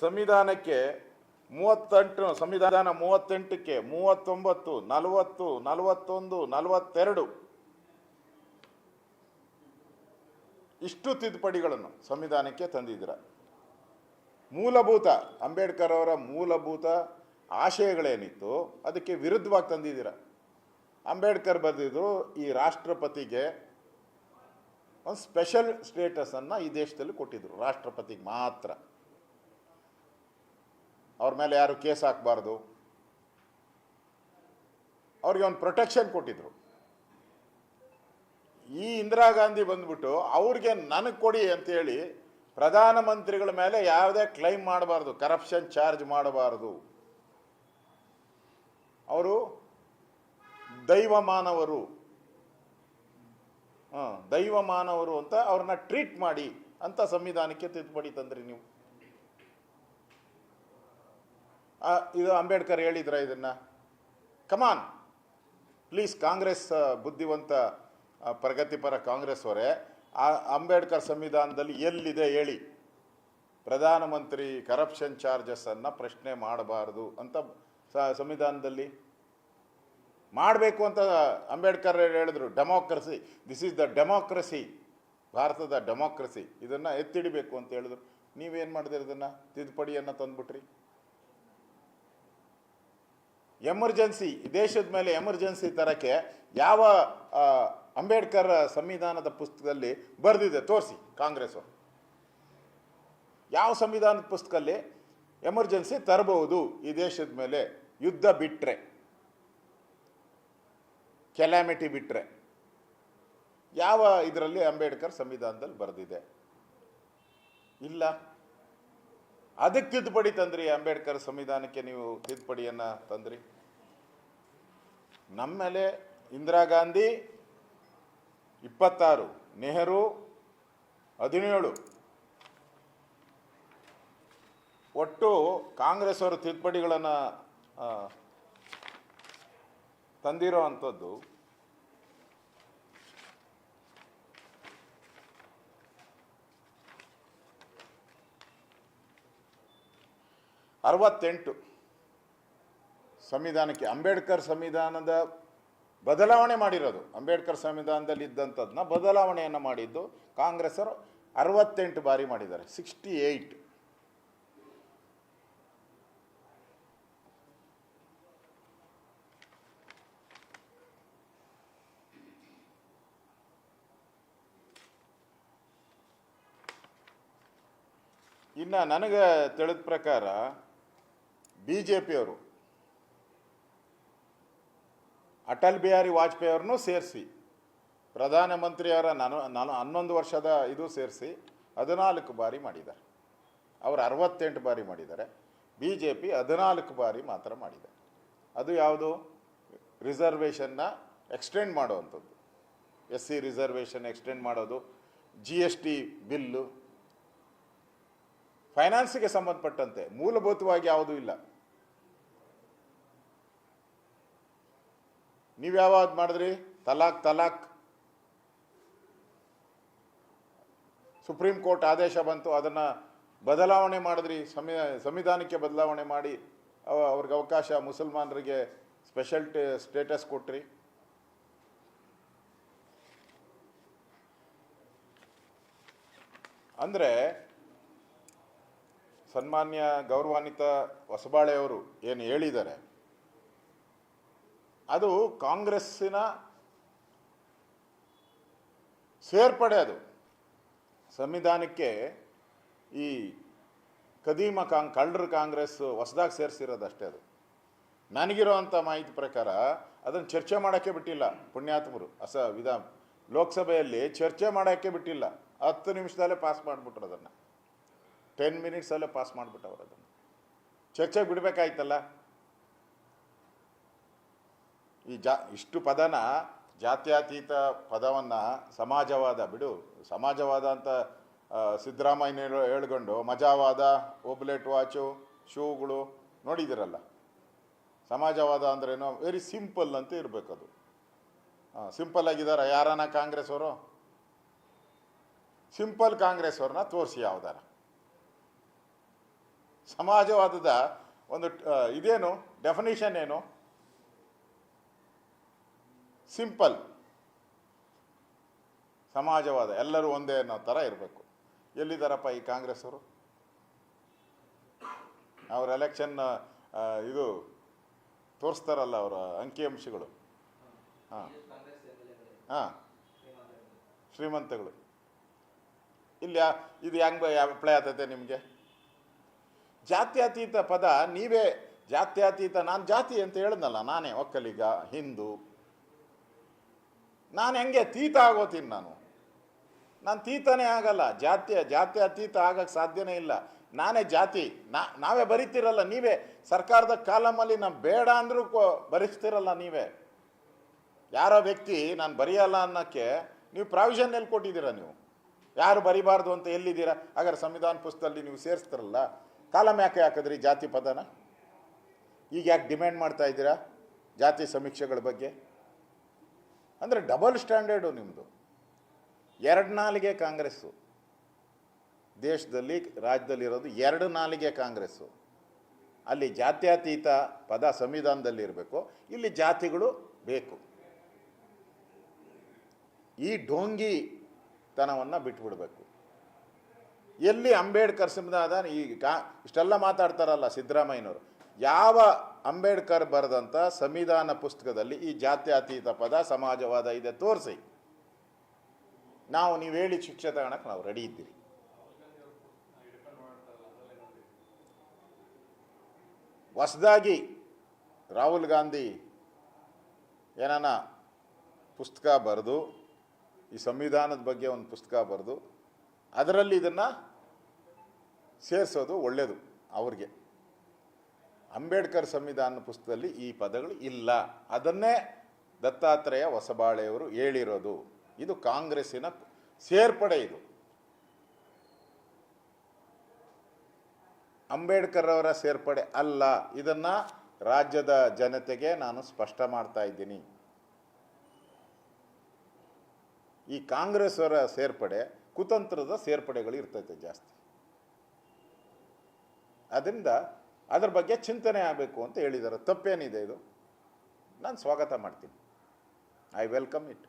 ಸಂವಿಧಾನಕ್ಕೆ ಮೂವತ್ತೆಂಟು, ಸಂವಿಧಾನ ಮೂವತ್ತೆಂಟಕ್ಕೆ ಮೂವತ್ತೊಂಬತ್ತು, ನಲವತ್ತು, ನಲವತ್ತೊಂದು, ನಲವತ್ತೆರಡು. ಇಷ್ಟು ತಿದ್ದುಪಡಿಗಳನ್ನು ಸಂವಿಧಾನಕ್ಕೆ ತಂದಿದ್ದೀರ. ಮೂಲಭೂತ, ಅಂಬೇಡ್ಕರ್ ಅವರ ಮೂಲಭೂತ ಆಶಯಗಳೇನಿತ್ತು, ಅದಕ್ಕೆ ವಿರುದ್ಧವಾಗಿ ತಂದಿದ್ದೀರ. ಅಂಬೇಡ್ಕರ್ ಬರೆದಿದ್ರು ಈ ರಾಷ್ಟ್ರಪತಿಗೆ ಒಂದು ಸ್ಪೆಷಲ್ ಸ್ಟೇಟಸನ್ನು ಈ ದೇಶದಲ್ಲಿ ಕೊಟ್ಟಿದ್ದರು ರಾಷ್ಟ್ರಪತಿಗೆ ಮಾತ್ರ. ಅವ್ರ ಮೇಲೆ ಯಾರು ಕೇಸ್ ಹಾಕಬಾರ್ದು. ಅವ್ರಿಗೆ ಒಂದು ಪ್ರೊಟೆಕ್ಷನ್ ಕೊಟ್ಟಿದ್ರು. ಈ ಇಂದಿರಾ ಗಾಂಧಿ ಬಂದ್ಬಿಟ್ಟು ಅವ್ರಿಗೆ ನನಗೆ ಕೊಡಿ ಅಂತೇಳಿ ಪ್ರಧಾನಮಂತ್ರಿಗಳ ಮೇಲೆ ಯಾವುದೇ ಕ್ಲೈಮ್ ಮಾಡಬಾರ್ದು ಕರಪ್ಷನ್ ಚಾರ್ಜ್ ಮಾಡಬಾರ್ದು. ಅವರು ದೈವಮಾನವರು. ಹಾಂ ದೈವ ಮಾನವರು ಅಂತ ಅವ್ರನ್ನ ಟ್ರೀಟ್ ಮಾಡಿ ಅಂತ ಸಂವಿಧಾನಕ್ಕೆ ತಿದ್ದುಪಡಿ ತಂದ್ರಿ ನೀವು ಆ, ಇದು ಅಂಬೇಡ್ಕರ್ ಹೇಳಿದ್ರ ಇದನ್ನ? ಕಮಾನ್ ಪ್ಲೀಸ್ ಕಾಂಗ್ರೆಸ್ ಬುದ್ಧಿವಂತ ಪ್ರಗತಿಪರ ಕಾಂಗ್ರೆಸ್ ಅವರೇ ಆ, ಅಂಬೇಡ್ಕರ್ ಸಂವಿಧಾನದಲ್ಲಿ ಎಲ್ಲಿದೆ ಹೇಳಿ? ಪ್ರಧಾನಮಂತ್ರಿ ಕರಪ್ಷನ್ ಚಾರ್ಜಸ್ ಅನ್ನ ಪ್ರಶ್ನೆ ಮಾಡಬಾರದು ಅಂತ ಸಂವಿಧಾನದಲ್ಲಿ? ಮಾಡಬೇಕು ಅಂತ ಅಂಬೇಡ್ಕರ್ ಹೇಳಿದ್ರು democracy this is the democracy ಭಾರತದ ಡೆಮೋಕ್ರಸಿ ಇದನ್ನು ಎತ್ತಿಡಬೇಕು ಅಂತ ಹೇಳಿದ್ರು. ನೀವೇನು ಮಾಡಿದಿರಿ ಇದನ್ನು? ತಿದ್ದುಪಡಿಯನ್ನು ತಂದ್ಬಿಟ್ರಿ. ಎಮರ್ಜೆನ್ಸಿ ದೇಶದ ಮೇಲೆ ಎಮರ್ಜೆನ್ಸಿ ತರಕ್ಕೆ ಯಾವ ಅಂಬೇಡ್ಕರ್ ಸಂವಿಧಾನದ ಪುಸ್ತಕದಲ್ಲಿ ಬರೆದಿದೆ, ತೋರಿಸಿ ಕಾಂಗ್ರೆಸ್ ಯಾವ ಸಂವಿಧಾನದ ಪುಸ್ತಕದಲ್ಲಿ ಎಮರ್ಜೆನ್ಸಿ ತರಬಹುದು ಈ ದೇಶದ ಮೇಲೆ? ಯುದ್ಧ ಬಿಟ್ಟರೆ ಕೆಲಾಮಿಟಿ ಬಿಟ್ಟರೆ ಯಾವ ಇದರಲ್ಲಿ ಅಂಬೇಡ್ಕರ್ ಸಂವಿಧಾನದಲ್ಲಿ ಬರೆದಿದೆ? ಇಲ್ಲ. ಅದಕ್ಕೆ ತಿದ್ದುಪಡಿ ತಂದ್ರಿ ಅಂಬೇಡ್ಕರ್ ಸಂವಿಧಾನಕ್ಕೆ ನೀವು ತಿದ್ದುಪಡಿಯನ್ನು ತಂದ್ರಿ. ನಮ್ಮ ಮೇಲೆ ಇಂದಿರಾ ಗಾಂಧಿ ಇಪ್ಪತ್ತಾರು, ನೆಹರು ಹದಿನೇಳು. ಒಟ್ಟು ಕಾಂಗ್ರೆಸ್ ಅವರು ತಿದ್ದುಪಡಿಗಳನ್ನು ತಂದಿರೋ ಅಂಥದ್ದು ಅರವತ್ತೆಂಟು. ಸಂವಿಧಾನಕ್ಕೆ ಅಂಬೇಡ್ಕರ್ ಸಂವಿಧಾನದ ಬದಲಾವಣೆ ಮಾಡಿರೋದು. ಅಂಬೇಡ್ಕರ್ ಸಂವಿಧಾನದಲ್ಲಿ ಇದ್ದಂಥದ್ದನ್ನ ಬದಲಾವಣೆಯನ್ನು ಮಾಡಿದ್ದು ಕಾಂಗ್ರೆಸ್ಸರು ಅರವತ್ತೆಂಟು ಬಾರಿ ಮಾಡಿದ್ದಾರೆ. Sixty eight. ಇನ್ನು ನನಗೆ ತಿಳಿದ ಪ್ರಕಾರ ಬಿ ಜೆ ಪಿಯವರು ಅಟಲ್ ಬಿಹಾರಿ ವಾಜಪೇಯಿ ಅವ್ರನ್ನೂ ಸೇರಿಸಿ, ಪ್ರಧಾನಮಂತ್ರಿಯವರ ನಾನು ನಾನು ಹನ್ನೊಂದು ವರ್ಷದ ಇದು ಸೇರಿಸಿ ಹದಿನಾಲ್ಕು ಬಾರಿ ಮಾಡಿದ್ದಾರೆ. ಅವರು ಅರವತ್ತೆಂಟು ಬಾರಿ ಮಾಡಿದ್ದಾರೆ. ಬಿ ಜೆ ಪಿ ಹದಿನಾಲ್ಕು ಬಾರಿ ಮಾತ್ರ ಮಾಡಿದ್ದಾರೆ ಅದು ಯಾವುದು? ರಿಸರ್ವೇಷನ್ನ ಎಕ್ಸ್ಟೆಂಡ್ ಮಾಡುವಂಥದ್ದು. ಎಸ್ ಸಿ ರಿಸರ್ವೇಷನ್ ಎಕ್ಸ್ಟೆಂಡ್ ಮಾಡೋದು ಜಿ ಎಸ್ ಟಿ ಬಿಲ್ಲು, ಫೈನಾನ್ಸಿಗೆ ಸಂಬಂಧಪಟ್ಟಂತೆ ಮೂಲಭೂತವಾಗಿ ಯಾವುದೂ ಇಲ್ಲ. ನೀವು ಯಾವಾಗ ಮಾಡಿದ್ರಿ? ತಲಾಕ್ ತಲಾಕ್. ಸುಪ್ರೀಂ ಕೋರ್ಟ್ ಆದೇಶ ಬಂತು, ಅದನ್ನು ಬದಲಾವಣೆ ಮಾಡಿದ್ರಿ ಸಂವಿ ಸಂವಿಧಾನಕ್ಕೆ ಬದಲಾವಣೆ ಮಾಡಿ, ಅವ- ಅವ್ರಿಗೆ ಅವಕಾಶ ಮುಸಲ್ಮಾನರಿಗೆ ಸ್ಪೆಷಲ್ ಸ್ಟೇಟಸ್ ಕೊಟ್ರಿ. ಅಂದರೆ, ಸನ್ಮಾನ್ಯ ಗೌರವಾನ್ವಿತ ಹೊಸಬಾಳೆಯವರು ಏನು ಹೇಳಿದ್ದಾರೆ? ಅದು ಕಾಂಗ್ರೆಸ್ಸಿನ ಸೇರ್ಪಡೆ ಅದು. ಸಂವಿಧಾನಕ್ಕೆ ಈ ಕದೀಮ ಕಾಂಗ್ ಕಳ್ಳರು ಕಾಂಗ್ರೆಸ್ ಹೊಸದಾಗಿ ಸೇರಿಸಿರೋದಷ್ಟೇ ಅದು. ನನಗಿರುವಂಥ ಮಾಹಿತಿ ಪ್ರಕಾರ ಅದನ್ನು ಚರ್ಚೆ ಮಾಡೋಕ್ಕೆ ಬಿಟ್ಟಿಲ್ಲ ಪುಣ್ಯಾತ್ಮರು. ಅಸ ವಿಧಾನ ಲೋಕಸಭೆಯಲ್ಲಿ ಚರ್ಚೆ ಮಾಡೋಕ್ಕೆ ಬಿಟ್ಟಿಲ್ಲ. ಹತ್ತು ನಿಮಿಷದಲ್ಲೇ ಪಾಸ್ ಮಾಡಿಬಿಟ್ರು ಅದನ್ನು. ಟೆನ್ ಮಿನಿಟ್ಸಲ್ಲೇ ಪಾಸ್ ಮಾಡಿಬಿಟ್ಟವ್ರು ಅದನ್ನು. ಚರ್ಚೆಗೆ ಬಿಡಬೇಕಾಯ್ತಲ್ಲ? ಈ ಜಾ, ಇಷ್ಟು ಪದನ ಜಾತ್ಯತೀತ ಪದವನ್ನು ಸಮಾಜವಾದ, ಬಿಡು, ಸಮಾಜವಾದ ಅಂತ ಸಿದ್ದರಾಮಯ್ಯ ಹೇಳು- ಹೇಳ್ಕೊಂಡು ಮಜಾವಾದ ಒಬ್ಲೆಟ್ ವಾಚು, ಶೂಗಳು ನೋಡಿದಿರಲ್ಲ. ಸಮಾಜವಾದ ಅಂದ್ರೇನು? ವೆರಿ ಸಿಂಪಲ್ ಅಂತ ಇರಬೇಕು ಅದು ಸಿಂಪಲ್ ಆಗಿದ್ದಾರ ಯಾರನ ಕಾಂಗ್ರೆಸ್ ಅವರು ಸಿಂಪಲ್ ಕಾಂಗ್ರೆಸ್ ಅವ್ರನ್ನ ತೋರಿಸಿ ಯಾವ್ದಾರ. ಸಮಾಜವಾದದ ಒಂದು ಇದೇನು? ಡೆಫಿನೇಷನ್ ಏನು? ಸಿಂಪಲ್. ಸಮಾಜವಾದ, ಎಲ್ಲರೂ ಒಂದೇ ಅನ್ನೋ ಥರ ಇರಬೇಕು. ಎಲ್ಲಿದ್ದಾರಪ್ಪ ಈ ಕಾಂಗ್ರೆಸ್ ಅವರು ಅವ್ರ ಎಲೆಕ್ಷನ್ ಇದು ತೋರಿಸ್ತಾರಲ್ಲ ಅವರ ಅಂಕಿಅಂಶಗಳು ಹಾಂ. ಹಾಂ. ಶ್ರೀಮಂತಗಳು. ಇಲ್ಲಿ ಇದು ಹೆಂಗೆ ಅಪ್ಲೈ ಆಗ್ತೈತೆ ನಿಮಗೆ? ಜಾತ್ಯತೀತ ಪದ ನೀವೇ, ಜಾತ್ಯತೀತ ನಾನು ಜಾತಿ ಅಂತ ಹೇಳಿದ್ನಲ್ಲ ನಾನೇ, ಒಕ್ಕಲಿಗ, ಹಿಂದೂ ನಾನು ಹೆಂಗೆ ತೀತ ಆಗೋತೀನಿ ನಾನು? ನಾನು ತೀತನೇ ಆಗಲ್ಲ. ಜಾತ್ಯ ಅತೀತ ಆಗಕ್ಕೆ ಸಾಧ್ಯನೇ ಇಲ್ಲ. ನಾನೇ ಜಾತಿ. ನಾ, ನಾವೇ ಬರಿತೀರಲ್ಲ, ನೀವೇ. ಸರ್ಕಾರದ ಕಾಲಮಲ್ಲಿ ನಾನು ಬೇಡ ಅಂದರೂ ಬರಿಸ್ತಿರಲ್ಲ ನೀವೇ. ಯಾರೋ ವ್ಯಕ್ತಿ, ನಾನು ಬರೆಯಲ್ಲ ಅನ್ನೋಕ್ಕೆ ನೀವು ಪ್ರಾವಿಷನ್ ಎಲ್ಲಿ ಕೊಟ್ಟಿದ್ದೀರ ನೀವು? ಯಾರು ಬರಿಬಾರ್ದು ಅಂತ ಎಲ್ಲಿದ್ದೀರಾ? ಹಾಗಾದ್ರೆ ಸಂವಿಧಾನ ಪುಸ್ತಕದಲ್ಲಿ ನೀವು ಸೇರಿಸ್ತಿರಲ್ಲ. ಕಾಲಮ್ ಯಾಕೆ ಹಾಕಿದ್ರಿ ಜಾತಿ ಪದನ? ಈಗ ಯಾಕೆ ಡಿಮ್ಯಾಂಡ್ ಮಾಡ್ತಾ ಇದ್ದೀರಾ ಜಾತಿ ಸಮೀಕ್ಷೆಗಳ ಬಗ್ಗೆ? ಅಂದರೆ ಡಬಲ್ ಸ್ಟ್ಯಾಂಡರ್ಡು ನಿಮ್ಮದು ಎರಡು ನಾಲಿಗೆ ಕಾಂಗ್ರೆಸ್ಸು. ದೇಶದಲ್ಲಿ, ರಾಜ್ಯದಲ್ಲಿರೋದು ಎರಡು ನಾಲಿಗೆ ಕಾಂಗ್ರೆಸ್ಸು. ಅಲ್ಲಿ ಜಾತ್ಯತೀತ ಪದ ಸಂವಿಧಾನದಲ್ಲಿ ಇರಬೇಕು. ಇಲ್ಲಿ ಜಾತಿಗಳು ಬೇಕು. ಈ ಢೋಂಗಿತನವನ್ನು ಬಿಟ್ಬಿಡಬೇಕು. ಎಲ್ಲಿ ಅಂಬೇಡ್ಕರ್ ಸಂವಿಧಾನ ಈ ಕಾ, ಇಷ್ಟೆಲ್ಲ ಮಾತಾಡ್ತಾರಲ್ಲ ಸಿದ್ದರಾಮಯ್ಯನವರು, ಯಾವ ಅಂಬೇಡ್ಕರ್ ಬರೆದಂಥ ಸಂವಿಧಾನ ಪುಸ್ತಕದಲ್ಲಿ ಈ ಜಾತ್ಯತೀತ ಪದ ಸಮಾಜವಾದ ಇದೆ, ತೋರಿಸಿ. ನಾವು ನೀವು ಹೇಳಿ ಶಿಕ್ಷೆ ತಗೊಳಕ್ಕೆ ನಾವು ರೆಡಿ ಇದ್ದೀರಿ. ಹೊಸದಾಗಿ ರಾಹುಲ್ ಗಾಂಧಿ ಏನಾನ ಪುಸ್ತಕ ಬರೆದು, ಈ ಸಂವಿಧಾನದ ಬಗ್ಗೆ ಒಂದು ಪುಸ್ತಕ ಬರೆದು, ಅದರಲ್ಲಿ ಇದನ್ನು ಸೇರಿಸೋದು ಒಳ್ಳೆಯದು ಅವ್ರಿಗೆ. ಅಂಬೇಡ್ಕರ್ ಸಂವಿಧಾನ ಪುಸ್ತಕದಲ್ಲಿ ಈ ಪದಗಳು ಇಲ್ಲ. ಅದನ್ನೇ ದತ್ತಾತ್ರೇಯ ಹೊಸಬಾಳೆಯವರು ಹೇಳಿರೋದು. ಇದು ಕಾಂಗ್ರೆಸ್ಸಿನ ಸೇರ್ಪಡೆ ಇದು. ಅಂಬೇಡ್ಕರ್ ಅವರ ಸೇರ್ಪಡೆ ಅಲ್ಲ. ಇದನ್ನ ರಾಜ್ಯದ ಜನತೆಗೆ ನಾನು ಸ್ಪಷ್ಟ ಮಾಡ್ತಾ ಇದ್ದೀನಿ. ಈ ಕಾಂಗ್ರೆಸ್ ಅವರ ಸೇರ್ಪಡೆ ಕುತಂತ್ರದ ಸೇರ್ಪಡೆಗಳು ಇರ್ತೈತೆ ಜಾಸ್ತಿ. ಅದರಿಂದ ಅದ್ರ ಬಗ್ಗೆ ಚಿಂತನೆ ಆಗಬೇಕು ಅಂತ ಹೇಳಿದ್ದಾರೆ. ತಪ್ಪೇನಿದೆ ಇದು? ನಾನು ಸ್ವಾಗತ ಮಾಡ್ತೀನಿ. I welcome it